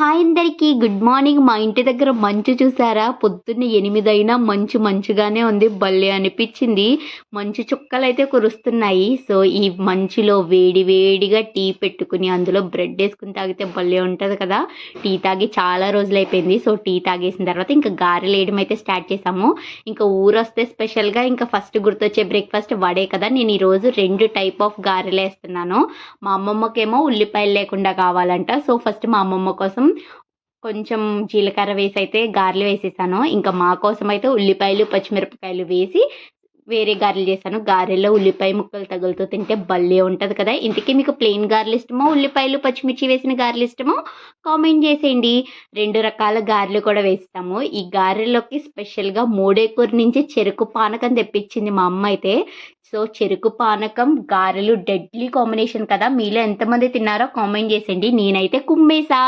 Hi అందరికీ good morning. మా ఇంటి దగ్గర మంచు చూసారా? పొద్దున్న ఎనిమిదైనా మంచు మంచుగానే ఉంది. భలే అనిపించింది. మంచు చుక్కలు అయితే కురుస్తున్నాయి. సో ఈ మంచులో వేడి వేడిగా టీ పెట్టుకుని అందులో బ్రెడ్ వేసుకుని తాగితే భలే ఉంటుంది కదా? టీ తాగి చాలా రోజులు అయిపోయింది సో టీ తాగేసిన తర్వాత ఇంకా గారెలు వేయడం అయితే స్టార్ట్ చేసాము ఇంకా ఊరు వస్తే స్పెషల్గా ఇంకా ఫస్ట్ గుర్తొచ్చే బ్రేక్ఫాస్ట్ వడే కదా? నేను ఈరోజు రెండు టైప్ ఆఫ్ గారెలు వేస్తున్నాను. మా అమ్మమ్మకేమో ఉల్లిపాయలు లేకుండా కావాలంట. సో ఫస్ట్ మా అమ్మమ్మ కోసం కొంచెం జీలకర్ర వేసి అయితే గారెలు వేసేసాను. ఇంకా మా కోసం అయితే ఉల్లిపాయలు పచ్చిమిరపకాయలు వేసి వేరే గారెలు చేశాను. గారెలో ఉల్లిపాయ ముక్కలు తగులుతూ తింటే భలే ఉంటుంది కదా! ఇంతకీ మీకు ప్లెయిన్ గారెలు ఇష్టమో? ఉల్లిపాయలు పచ్చిమిర్చి వేసిన గారెలు ఇష్టమో? కామెంట్ చేసేయండి. రెండు రకాల గారెలు కూడా వేస్తాము. ఈ గారెలోకి స్పెషల్గా మూడేకూరు నుంచి చెరుకు పానకం తెప్పించింది మా అమ్మ అయితే. సో చెరుకు పానకం గారెలు డెడ్లీ కాంబినేషన్ కదా! మీలో ఎంతమంది తిన్నారో కామెంట్ చేసేయండి. నేనైతే కుమ్మేసా!